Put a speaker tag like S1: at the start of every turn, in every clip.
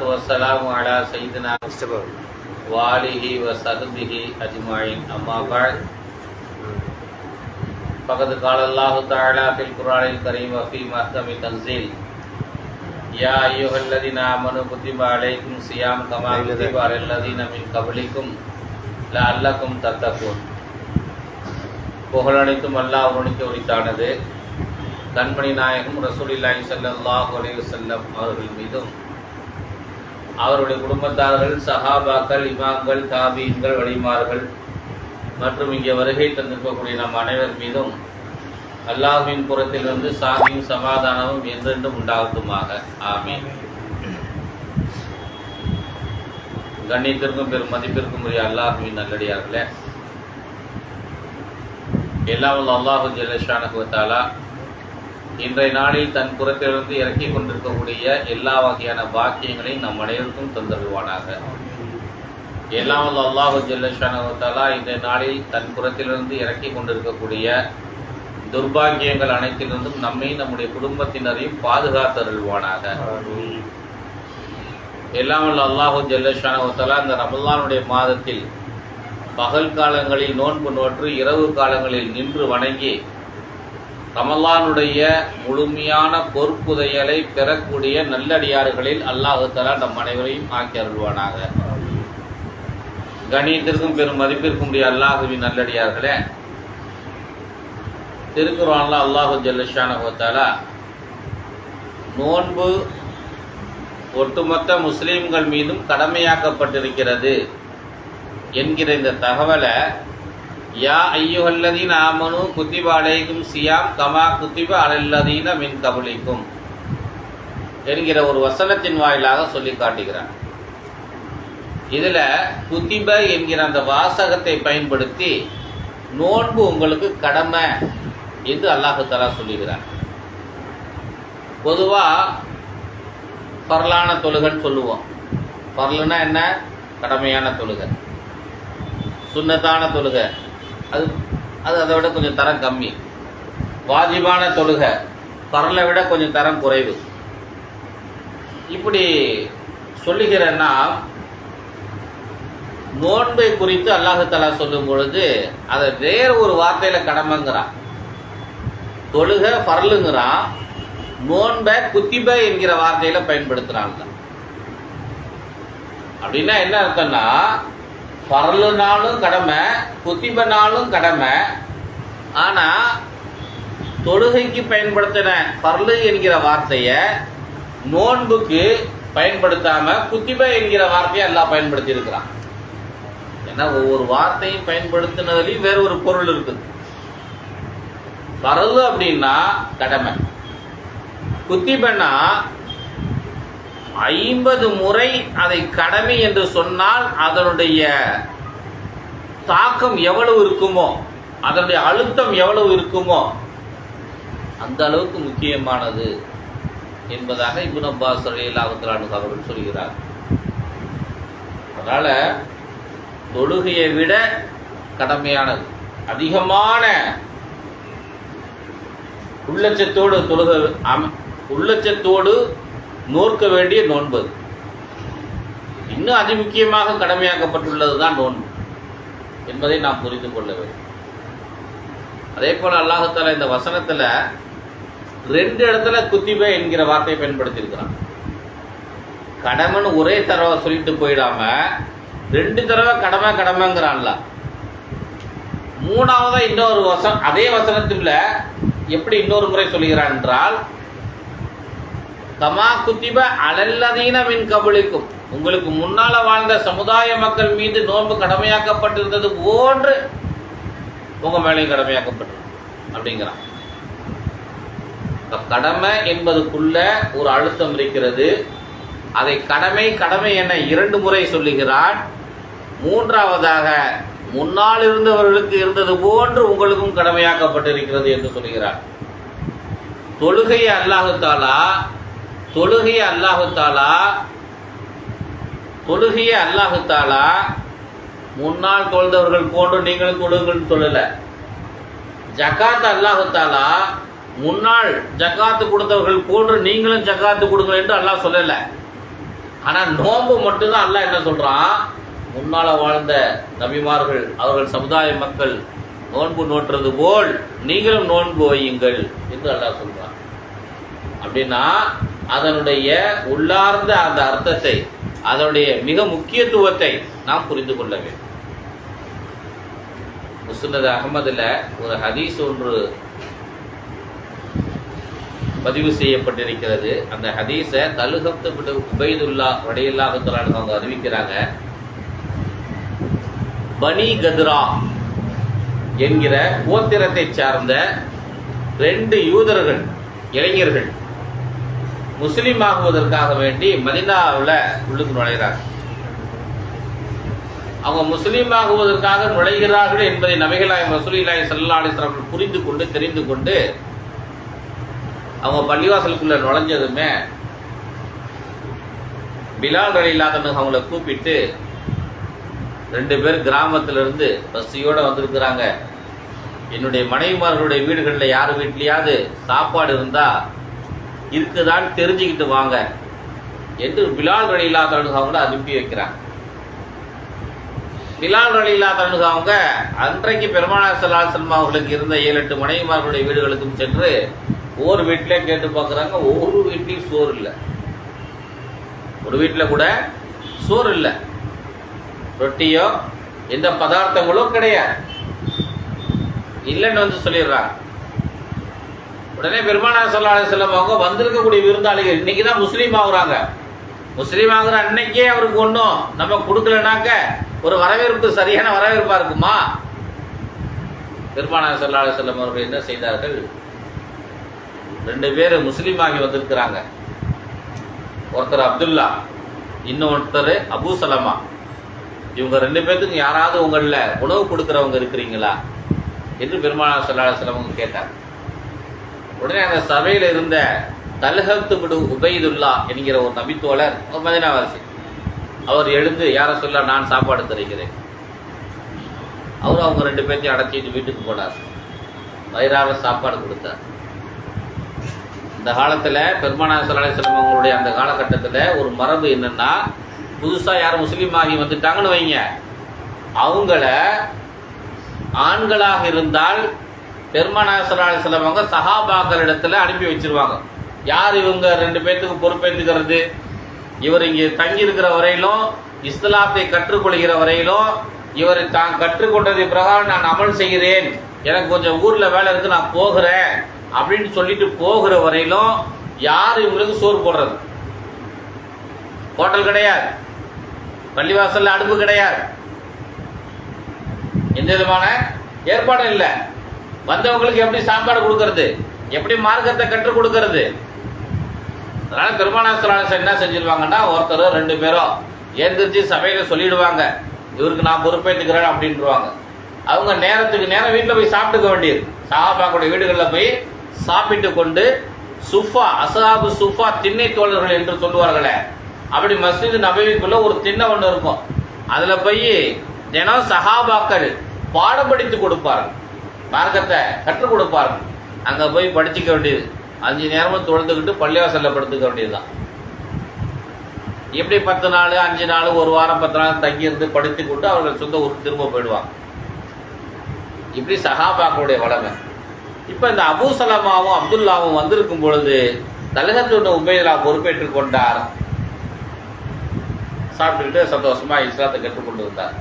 S1: والسلام على سيدنا وآله وصحبه أجمعين أما بعد فقد قال الله تعالى في القرآن الكريم وفي محكم تنزيل يا أيها الذين آمنوا كتب عليكم صيام كما كتب على الذين من قبلكم لعلكم تتقون புகழனைத்தும் அல்லாஹ் ஒருவனுக்கு உரித்தானது கண்மணி நாயகம் ரசூலில்லாஹி ஸல்லல்லாஹு அலைஹி வஸல்லம் அவர்கள் மீதும் அவருடைய குடும்பத்தார்கள் சஹாபாக்கள் இமாம்கள் தாபீன்கள் வழிமார்கள் மற்றும் இங்கே வருகை தந்திருக்கக்கூடிய நம் அனைவர் மீதும் அல்லாஹின் புறத்தில் வந்து சாமியும் சமாதானமும் என்றென்றும் உண்டாகட்டுமாக ஆமீன். கண்ணியத்திற்கும் பெரும் மதிப்பிற்கும் உரிய அல்லாஹுவின் நல்லடியார்களே. எல்லாம் வல்ல அல்லாஹு ஜல்லஷானுவத்தாலா இன்றைய நாளில் தன் புறத்திலிருந்து இறக்கி கொண்டிருக்கக்கூடிய எல்லா வகையான பாக்கியங்களையும் நம் அனைவருக்கும் தந்தருவானாக எல்லாம் வல்ல அல்லாஹு ஜெல்லஷானவத்தாலா இன்றைய நாளில் தன் புறத்திலிருந்து இறக்கி கொண்டிருக்கக்கூடிய துர்பாக்கியங்கள் அனைத்திலிருந்தும் நம்மை நம்முடைய குடும்பத்தினரையும் பாதுகாத்தருள்வானாக. எல்லாம் வல்ல அல்லாஹு ஜெல்லஷானவத்தாலா இந்த ரமல்லானுடைய மாதத்தில் பகல் காலங்களில் நோன்பு நோற்று இரவு காலங்களில் நின்று வணங்கி ரமலானுடைய முழுமையான பொறுப்புதையலை பெறக்கூடிய நல்லடியார்களில் அல்லாஹு தலா நம் அனைவரையும் ஆக்கி அருள்வானாக. கணியத்திற்கும் பெரும் மதிப்பிற்கும் உடைய அல்லாஹுவின் நல்லடியார்களே திருக்குறான்ல அல்லாஹு ஜல்லஷானஹத்தாலா நோன்பு ஒட்டுமொத்த முஸ்லீம்கள் மீதும் கடமையாக்கப்பட்டிருக்கிறது என்கிற இந்த தகவலை யா ஐயுகல்லதீன் ஆமனு குத்திப அலைக்கும் சியாம் கமா குத்திப அலல்லதீன மின் கபலிக்கும் என்கிற ஒரு வசனத்தின் வாயிலாக சொல்லி காட்டுகிறான் இதில் குத்திப என்கிற அந்த வாசகத்தை பயன்படுத்தி நோன்பு உங்களுக்கு கடமை என்று அல்லாஹு தலா சொல்லுகிறார் பொதுவாக பரலான தொழுகன்னு சொல்லுவோம் பரலுனா என்ன கடமையான தொழுகை சுண்ணத்தான தொழுகை அது அது அதை விட கொஞ்சம் தரம் கம்மி. வாஜிபான தொழுகை பரலை விட கொஞ்சம் தரம் குறைவு. இப்படி சொல்லுகிறேன்னா நோன்பை குறித்து அல்லாஹு தலா சொல்லும் பொழுது அதை வேற ஒரு வார்த்தையில கடமைங்கிறான். தொழுகை பரலுங்கிறான் நோன்பை குத்திப என்கிற வார்த்தையில பயன்படுத்துறாங்க. அப்படின்னா என்ன அர்த்தம்னா பரலுனாலும் கடமை குத்திபனாலும் கடமை. ஆனா தொழுகைக்கு பயன்படுத்தின பரலு என்கிற வார்த்தைய நோன்புக்கு பயன்படுத்தாம குத்திப என்கிற வார்த்தையை எல்லாம் பயன்படுத்தி இருக்கிறான் ஏன்னா ஒவ்வொரு வார்த்தையும் பயன்படுத்தினதுலயும் வேற ஒரு பொருள் இருக்குது. பரலு அப்படின்னா கடமை. குத்திபனா ஐம்பது முறை அதை கடமை என்று சொன்னால் அதனுடைய தாக்கம் எவ்வளவு இருக்குமோ அதனுடைய அழுத்தம் எவ்வளவு இருக்குமோ அந்த அளவுக்கு முக்கியமானது என்பதாக இபுன் அப்பாஸ் அலிலாவுத்தலானு அவர்கள் சொல்கிறார். அதனால தொழுகையை விட கடமையானது. அதிகமான உள்ளச்சத்தோடு தொழுக உள்ளச்சத்தோடு நோற்க வேண்டிய நோன்பு இன்னும் அதிமுக்கியமாக கடமையாக்கப்பட்டுள்ளது தான் நோன்பு என்பதை நாம் புரிந்து கொள்ள வேண்டும். அதே போல அல்லாஹால இந்த வசனத்துல ரெண்டு இடத்துல குத்திபே என்கிற வார்த்தையை பயன்படுத்தியிருக்கிறான். கடமைன்னு ஒரே தடவை சொல்லிட்டு போயிடாம ரெண்டு தடவை கடமை கடமைங்கிறான்ல. மூணாவதா இன்னொரு வசனம் அதே வசனத்தில் எப்படி இன்னொரு முறை சொல்கிறான் என்றால் கமா குத்திப அலல்லதீன மின் கபலிக்கும் உங்களுக்கு முன்னால வாழ்ந்த சமுதாய மக்கள் மீது நோன்பு கடமையாக்கப்பட்டிருந்தது போன்று உங்க மேலையும் கடமையாக்கப்பட்டிருக்கும் அப்படிங்கிறான். கடமை என்பதுக்குள்ள ஒரு அழுத்தம் இருக்கிறது. அதை கடமை கடமை என இரண்டு முறை சொல்லுகிறான். மூன்றாவதாக முன்னால் இருந்தவர்களுக்கு இருந்தது போன்று உங்களுக்கும் கடமையாக்கப்பட்டிருக்கிறது என்று சொல்கிறார் தொழுகையை அல்லாஹு தாலா தொழுகையை அல்லாஹு தாலா தொழுகையை அல்லாஹு தாலா முன்னால் தொழுதவர்கள் போன்று நீங்களும் தொழுங்கள் சொல்லல. ஜக்காத் அல்லாஹு தாலா முன்னாள் ஜக்காத்து கொடுத்தவர்கள் போன்று நீங்களும் ஜக்காத்து கொடுங்கள் என்று அல்லாஹ் சொல்லல. ஆனா நோன்பு மட்டும்தான் அல்லாஹ் என்ன சொல்றான்? முன்னால வாழ்ந்த நபிமார்கள் அவர்கள் சமுதாய மக்கள் நோன்பு நோட்டுறது போல் நீங்களும் நோன்பு வையுங்கள் என்று அல்லாஹ் சொல்றான். அப்படின்னா அதனுடைய உள்ளார்ந்த அந்த அர்த்தத்தை அதனுடைய மிக முக்கியத்துவத்தை நாம் புரிந்து கொள்ள வேண்டும். முசுனது அகமதுல ஒரு ஹதீஸ் ஒன்று பதிவு செய்யப்பட்டிருக்கிறது. அந்த ஹதீஸை தலுகத்து விடு உபைதுல்லா வடையில்லாஹுத்தலான்னு அவங்க அறிவிக்கிறாங்க. பனி கத்ரா என்கிற கோத்திரத்தை சார்ந்த ரெண்டு யூதர்கள் இளைஞர்கள் முஸ்லீம் ஆகுவதற்காக வேண்டி மதினாவில் உள்ளுக்கு நுழைகிறார்கள் அவங்க முஸ்லீம் ஆகுவதற்காக நுழைகிறார்கள் என்பதை நபிகளாய் ரசூலில்லாஹி ஸல்லல்லாஹு புரிந்து கொண்டு தெரிந்து கொண்டு அவங்க பள்ளிவாசலுக்குள்ள நுழைஞ்சதுமே பிலால் ரலில்லாதவங்க அவங்கள கூப்பிட்டு ரெண்டு பேர் கிராமத்திலிருந்து இருந்து வந்திருக்கிறாங்க. என்னுடைய மனைவிமார்களுடைய வீடுகளில் யார் வீட்லேயாவது சாப்பாடு இருந்தால் இருக்குதான்னு தெரிஞ்சுக்கிட்டு வாங்க. என்று பிலால் ரலில்லாதவங்க அவங்கள அனுப்பி வைக்கிறாங்க. பிலால் ரலில்லாதவங்க அவங்க அன்றைக்கு பெருமானா ஸல்லல்லாஹு சல்மா அவர்களுக்கு இருந்த ஏழு எட்டு மனைவிமார்களுடைய வீடுகளுக்கும் சென்று ஒவ்வொரு வீட்டிலே கேட்டு பார்க்குறாங்க. ஒவ்வொரு வீட்லேயும் சோறு இல்லை. ஒரு வீட்டில் கூட சோறு இல்லை. ரொட்டியோ எந்த பதார்த்தங்களோ கிடையாது. இல்லைன்னு வந்து சொல்லிடுறாங்க. உடனே பெருமானார் ஸல்லல்லாஹு செல்லம் அவங்க வந்திருக்கக்கூடிய விருந்தாளிகள் இன்னைக்கு தான் முஸ்லீம் ஆகுறாங்க. முஸ்லீம் ஆகுற அன்னைக்கே அவருக்கு ஒன்றும் நம்ம கொடுக்கலனாக்க ஒரு வரவேற்பு சரியான வரவேற்பா இருக்குமா? பெருமானார் ஸல்லல்லாஹு செல்லம் அவர்கள் என்ன செய்தார்கள்? ரெண்டு பேர் முஸ்லீம் ஆகி வந்திருக்கிறாங்க. ஒருத்தர் அப்துல்லா இன்னொருத்தர் அபு சலமா. இவங்க ரெண்டு பேர்த்துக்கு யாராவது உங்களில் உணவு கொடுக்குறவங்க இருக்கிறீங்களா? என்று பெருமானார் ஸல்லல்லாஹு அலைஹி கேட்டார். உடனே அந்த சபையில் இருந்த தல்ஹத்து பிடு உபைதுல்லா என்கிற ஒரு நபித்தோழர் ஒரு மதினாவாசி அவர் எழுந்து யாரை சொல்ல நான் சாப்பாடு தருகிறேன். அவர் அவங்க ரெண்டு பேர்த்தையும் அடைச்சிட்டு வீட்டுக்கு போனார். வயிறார சாப்பாடு கொடுத்தார். இந்த காலத்தில் பெருமானா ஸல்லல்லாஹு அவங்களுடைய அந்த காலகட்டத்தில் ஒரு மரபு என்னன்னா புதுசாக யார் முஸ்லீம் ஆகி வந்துட்டாங்கன்னு வைங்க. அவங்கள ஆண்களாக இருந்தால் பெருமானார் சிலவங்க அலைஹி அவங்க சஹாபாக்கள் இடத்துல அனுப்பி வச்சிருவாங்க. யார் இவங்க? ரெண்டு பேர்த்துக்கு பொறுப்பேற்றுக்கிறது இவர் இங்கே தங்கி இருக்கிற வரையிலும் இஸ்லாத்தை கற்றுக்கொள்கிற வரையிலும் இவர் தான் கற்றுக்கொண்டதை பிரகாரம் நான் அமல் செய்கிறேன். எனக்கு கொஞ்சம் ஊரில் வேலை இருக்கு நான் போகிறேன். அப்படின்னு சொல்லிட்டு போகிற வரையிலும் யார் இவங்களுக்கு சோறு போடுறது? ஹோட்டல் கிடையாது. பள்ளிவாசல்ல அடுப்பு கிடையாது. எந்த விதமான ஏற்பாடும் இல்லை. வந்தவங்களுக்கு எப்படி சாப்பாடு கொடுக்கறது? எப்படி மார்க்கத்தை கற்றுக் கொடுக்கறது? அதனால பெருமானாசலான என்ன செஞ்சிருவாங்கன்னா ஒருத்தர் ரெண்டு பேரும் ஏந்திரிச்சு சபையில சொல்லிடுவாங்க. இவருக்கு நான் பொறுப்பேற்றுக்கிறேன் அப்படின்ட்டுருவாங்க அவங்க நேரத்துக்கு நேரம் வீட்டில் போய் சாப்பிட்டுக்க வேண்டியது. சஹாபாக்களுடைய வீடுகளில் போய் சாப்பிட்டு கொண்டு சுஃபா அசஹாபு சுஃபா திண்ணை தோழர்கள் என்று சொல்லுவார்களே அப்படி மஸ்ஜித் நபவிக்குள்ள ஒரு திண்ணை ஒன்று இருக்கும். அதில் போய் தினம் சஹாபாக்கள் பாடம் படித்து கொடுப்பார்கள். மார்க்கத்தை கற்றுக் கொடுப்பார்கள். அங்க போய் படிச்சுக்க வேண்டியது. அஞ்சு நேரமும் தொழுந்துக்கிட்டு பள்ளிவாசல்ல படுத்துக்க வேண்டியதுதான். எப்படி பத்து நாள் அஞ்சு நாள் ஒரு வாரம் பத்து நாள் தங்கியிருந்து படித்து கொண்டு அவர்கள் சொந்த ஊருக்கு திரும்ப போயிடுவாங்க. இப்படி சஹாபாக்களுடைய வளமை. இப்ப இந்த அபு சலமாவும் அப்துல்லாவும் வந்திருக்கும் பொழுது தலகத்துடைய உபயலா பொறுப்பேற்றுக் கொண்டார். சாப்பிட்டுக்கிட்டு சந்தோஷமா இஸ்லாத்தை கற்றுக்கொண்டு வந்தார்.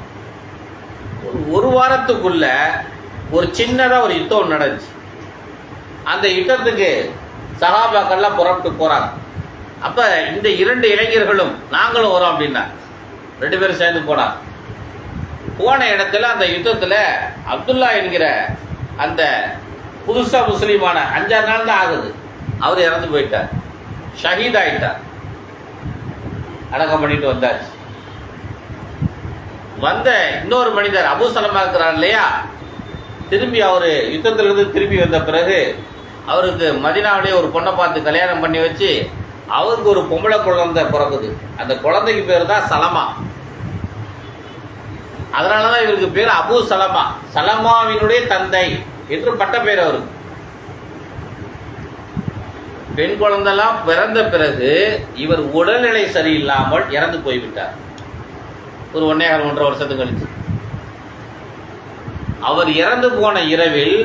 S1: ஒரு ஒரு வாரத்துக்குள்ள ஒரு சின்னதாக ஒரு யுத்தம் நடந்துச்சு. அந்த யுத்தத்துக்கு சகாபாக்கள்லாம் புறப்பட்டு போகிறாங்க அப்போ இந்த இரண்டு இளைஞர்களும் நாங்களும் வரோம் அப்படின்னா ரெண்டு பேரும் சேர்ந்து போனாங்க போன இடத்துல அந்த யுத்தத்தில் அப்துல்லா என்கிற அந்த புதுசாக முஸ்லீமான அஞ்சாறு நாள் தான் ஆகுது. அவர் இறந்து போயிட்டார். ஷஹீத் ஆயிட்டார். அடக்கம் பண்ணிட்டு வந்தாச்சு. வந்த இன்னொரு மனிதர் அபு சலமா இருக்கிறார் இல்லையா? திரும்பி அவர் யுத்தத்திலிருந்து திரும்பி வந்த பிறகு அவருக்கு மதினாவிலே ஒரு பொண்ணை பார்த்து கல்யாணம் பண்ணி வச்சு அவருக்கு ஒரு பொம்பளை குழந்தை பிறகுது அந்த குழந்தைக்கு பேர் தான் சலமா. அதனாலதான் இவருக்கு பேர் அபு சலமா. சலமாவினுடைய தந்தை என்று பட்ட பேர் அவருக்கு பெண் குழந்தெல்லாம் பிறந்த பிறகு இவர் உடல்நிலை சரியில்லாமல் இறந்து போய்விட்டார். ஒரு ஒன்னேகால் ஒன்றரை வருஷத்துக்கு கழிச்சு. அவர் இறந்து போன இரவில்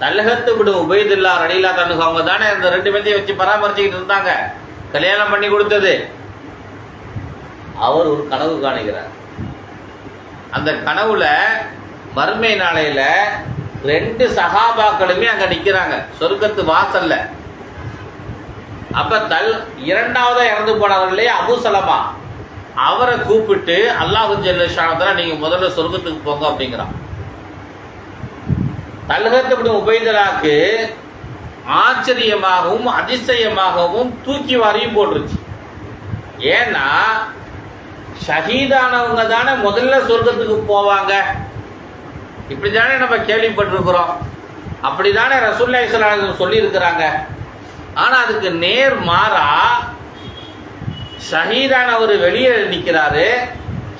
S1: தல்லகத்து விடும் உபயதுல்லா ரடிலா தனுகு அவங்க தானே இந்த ரெண்டு பேர்த்தையும் வச்சு பராமரிச்சுக்கிட்டு இருந்தாங்க. கல்யாணம் பண்ணி கொடுத்தது. அவர் ஒரு கனவு காணுகிறார். அந்த கனவுல மறுமை நாளையில ரெண்டு சகாபாக்களுமே அங்க நிக்கிறாங்க. சொர்க்கத்து வாசல்ல. அப்ப தல் இரண்டாவதா இறந்து போனவர்களே அபுசலமா அவரை கூப்பிட்டு அல்லாஹு ஜல்லஷானத்துல நீங்க முதல்ல சொர்க்கத்துக்கு போங்க அப்படிங்கிறான். தல்கத்து உபயதலாக்கு ஆச்சரியமாகவும் அதிசயமாகவும் தூக்கி வாரியும் போட்டுருச்சு. ஏன்னா ஷஹீதானவங்க தானே முதல்ல சொர்க்கத்துக்கு போவாங்க. இப்படி தானே நம்ம கேள்விப்பட்டிருக்கிறோம். அப்படிதானே ரசூல்லா இஸ்லாம் சொல்லியிருக்கிறாங்க. ஆனால் அதுக்கு நேர் மாறா ஷஹீதானவர் வெளியே நிற்கிறாரு.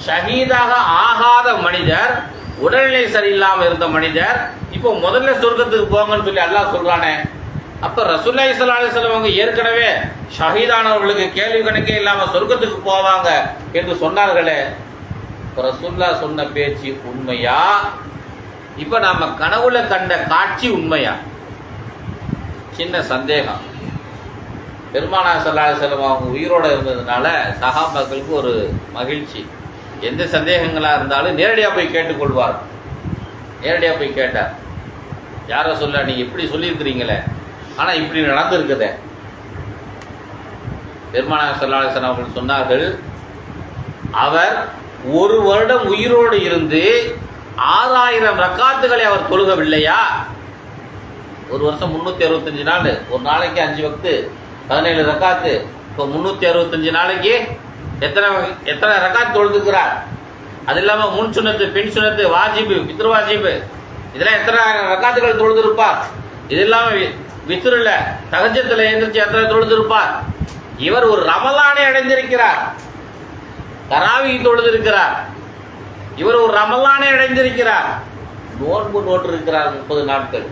S1: ஷஹீதாக ஆகாத மனிதர் உடல்நிலை சரியில்லாம இருந்த மனிதர் இப்போ முதல்ல சொர்க்கத்துக்கு போங்கன்னு சொல்லி அல்லாஹ் சொல்றானே. அப்ப ரசூல்லா இஸ்லா செல்வங்க ஏற்கனவே ஷஹீதானவர்களுக்கு கேள்வி கணக்கே இல்லாம சொர்க்கத்துக்கு போவாங்க என்று சொன்னார்களே. இப்ப ரசூல்லா சொன்ன பேச்சு உண்மையா? இப்ப நாம கனவுல கண்ட காட்சி உண்மையா? சின்ன சந்தேகம். பெருமானா சல்லாஹ் செல்வம் அவங்க உயிரோட இருந்ததுனால சகாபாக்களுக்கு ஒரு மகிழ்ச்சி. எந்த சந்தேகங்களாக இருந்தாலும் நேரடியாக போய் கேட்டுக்கொள்வார். நேரடியாக போய் கேட்டார். யாரோ சொல்ல நீங்கள் இப்படி சொல்லியிருக்கிறீங்களே. ஆனால் இப்படி நடந்திருக்குதே. பெருமானா சல்லா அவர்கள் சொன்னார்கள் அவர் ஒரு வருடம் உயிரோடு இருந்து ஆறாயிரம் ரக்காத்துகளை அவர் தொழுகவில்லையா? ஒரு வருஷம் முந்நூற்றி அறுபத்தஞ்சு நாள். ஒரு நாளைக்கு அஞ்சு வக்து பதினேழு ரக்காத்து. இப்போ முந்நூற்றி அறுபத்தஞ்சு நாளைக்கு எத்தனை எத்தனை ரக்காத் தொழுதுக்கிறார்? அது இல்லாம முன் சுனத்து பின் சுனத்து வாஜிபு பித்ரு வாஜிபு. இதெல்லாம் எத்தனை ரக்காத்துகள் தொழுதிருப்பார்? இது இல்லாமல் வித்ருல தகஜத்துல எந்திரிச்சு எத்தனை தொழுதிருப்பார்? இவர் ஒரு ரமலானை அடைந்திருக்கிறார். தராவி தொழுதிருக்கிறார். இவர் ஒரு ரமலானை அடைந்திருக்கிறார். நோன்பு நோட்டு இருக்கிறார் முப்பது நாட்கள்.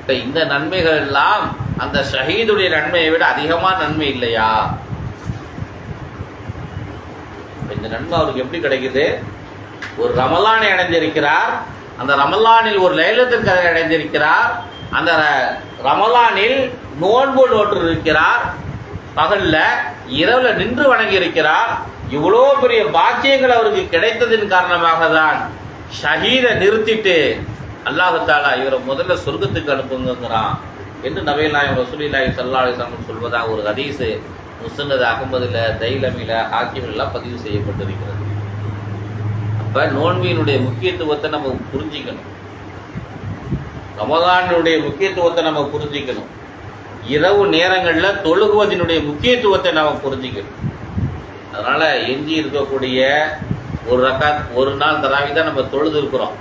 S1: இப்போ இந்த நன்மைகள் எல்லாம் அந்த ஷஹீதுடைய நன்மையை விட அதிகமான நன்மை இல்லையா? இந்த நன்மை அவருக்கு எப்படி கிடைக்குது? ஒரு ரமலானை அடைந்திருக்கிறார். அந்த ரமலானில் ஒரு லைலத்திற்கு அடைந்திருக்கிறார். அந்த ரமலானில் நோன்பு நோற்று இருக்கிறார் பகல்ல இரவுல நின்று வணங்கி இருக்கிறார் இவ்வளோ பெரிய பாக்கியங்கள் அவருக்கு கிடைத்ததின் காரணமாக தான் ஷஹீதை நிறுத்திட்டு அல்லாஹு தாலா இவரை முதல்ல சொர்க்கத்துக்கு அனுப்புங்கிறான் என்று நபீல் நாயம் ரசூலில்லாஹி ஸல்லல்லாஹு அலைஹி சொல்வதாக ஒரு ஹதீஸு. முஸ்னத் அகமதுல தைலமில ஹாக்கிமில்லாம் பதிவு செய்யப்பட்டிருக்கிறது. அப்போ நோன்பியினுடைய முக்கியத்துவத்தை நம்ம புரிஞ்சிக்கணும். ரமதானுடைய முக்கியத்துவத்தை நம்ம புரிஞ்சிக்கணும். இரவு நேரங்களில் தொழுகுவதனுடைய முக்கியத்துவத்தை நாம் புரிஞ்சிக்கணும். அதனால் எஞ்சி இருக்கக்கூடிய ஒரு ரக்காத் ஒரு நாள் தராவி தான் நம்ம தொழுது இருக்கிறோம்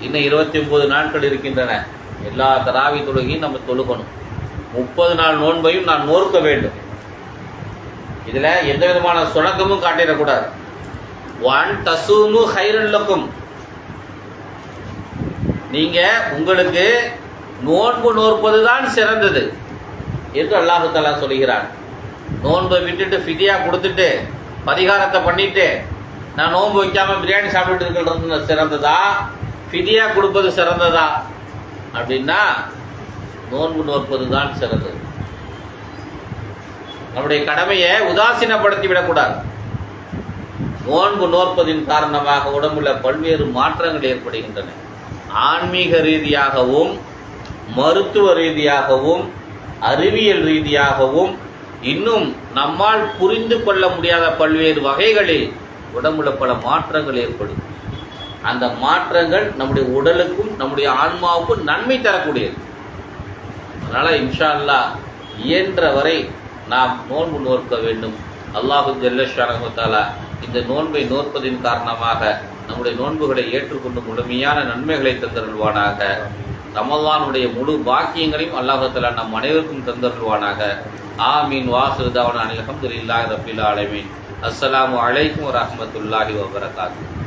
S1: இன்னும் இருபத்தி ஒம்பது நாட்கள் இருக்கின்றன. எல்லா தராவி தொழுகையும் நம்ம தொழுகணும். முப்பது நாள் நோன்பையும் நான் நோர்க்க வேண்டும். இதில் எந்த விதமான சுணக்கமும் காட்டிடக்கூடாது. ஒன் தசூமு ஹைரல்லக்கும் நீங்கள் உங்களுக்கு நோன்பு நோற்பது தான் சிறந்தது என்று அல்லாஹு தஆலா சொல்கிறான் நோன்பை விட்டுட்டு ஃபிதியாக கொடுத்துட்டு பரிகாரத்தை பண்ணிட்டு நான் நோன்பு வைக்காமல் பிரியாணி சாப்பிட்டு இருக்கிறது சிறந்ததா? ஃபிதியாக கொடுப்பது சிறந்ததா? அப்படின்னா நோன்பு நோற்பது தான் சிறந்தது. நம்முடைய கடமையை உதாசீனப்படுத்தி விடக்கூடாது நோன்பு நோற்பதின் காரணமாக உடம்புல பல்வேறு மாற்றங்கள் ஏற்படுகின்றன. ஆன்மீக ரீதியாகவும் மருத்துவ ரீதியாகவும் அறிவியல் ரீதியாகவும் இன்னும் நம்மால் புரிந்து கொள்ள முடியாத பல்வேறு வகைகளில் உடம்புல பல மாற்றங்கள் ஏற்படும். அந்த மாற்றங்கள் நம்முடைய உடலுக்கும் நம்முடைய ஆன்மாவுக்கும் நன்மை தரக்கூடியது. அதனால் இன்ஷா அல்லாஹ் இயன்ற வரை நாம் நோன்பு நோற்க வேண்டும். அல்லாஹு ஜல்லஷானு இந்த நோன்பை நோற்பதின் காரணமாக நம்முடைய நோன்புகளை ஏற்றுக்கொண்டு முழுமையான நன்மைகளை தந்தருள்வானாக. ரமலானுடைய முழு பாக்கியங்களையும் அல்லாஹால நம் அனைவருக்கும் தந்தருள்வானாக. ஆமீன். வாசுதாவன் அனில் அஹமதுல்லாஹி ரபில் ஆலமீன். அஸ்ஸலாமு வலைக்கம் வரமத்துல்லாஹி வபரகாத்துஹு